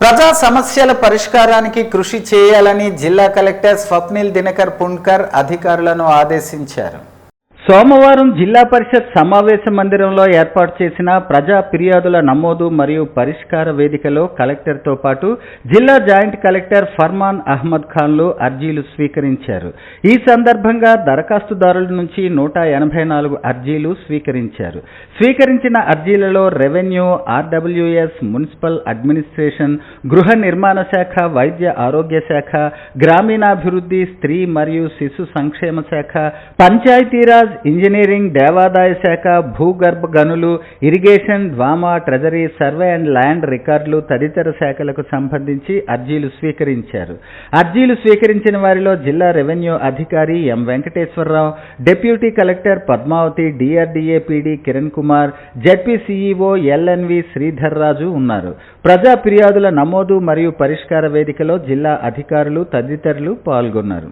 ప్రజా సమస్యల పరిష్కారానికి కృషి చేయాలని జిల్లా కలెక్టర్ స్వప్నిల్ దినకర్ పుణ్కర్ అధికారులను ఆదేశించారు. సోమవారం జిల్లా పరిషత్ సమావేశ మందిరంలో ఏర్పాటు చేసిన ప్రజా ఫిర్యాదుల నమోదు మరియు పరిష్కార వేదికలో కలెక్టర్తో పాటు జిల్లా జాయింట్ కలెక్టర్ ఫర్మాన్ అహ్మద్ ఖాన్లు అర్జీలు స్వీకరించారు. ఈ సందర్భంగా దరఖాస్తుదారుల నుంచి నూట ఎనభై నాలుగు అర్జీలు స్వీకరించారు. స్వీకరించిన అర్జీలలో రెవెన్యూ ఆర్డబ్ల్యూఎస్ మున్సిపల్ అడ్మినిస్ట్రేషన్ గృహ నిర్మాణ శాఖ వైద్య ఆరోగ్య శాఖ గ్రామీణాభివృద్ధి స్త్రీ మరియు శిశు సంక్షేమ శాఖ పంచాయతీరాజ్ ఇంజనీరింగ్ దేవాదాయ శాఖ భూగర్భ గనులు irrigation DWAMA treasury survey and land రికార్డులు తదితర శాఖలకు సంబంధించి అర్జీలు స్వీకరించారు. అర్జీలు స్వీకరించిన వారిలో జిల్లా రెవెన్యూ అధికారి M Venkateswararao deputy collector Padmavathi DRDA PD Kiran Kumar ZP CEO LNV Sridhar Raju ఉన్నారు. ప్రజా ఫిర్యాదుల నమోదు మరియు పరిష్కార వేదికలో జిల్లా అధికారులు తదితరులు పాల్గొన్నారు.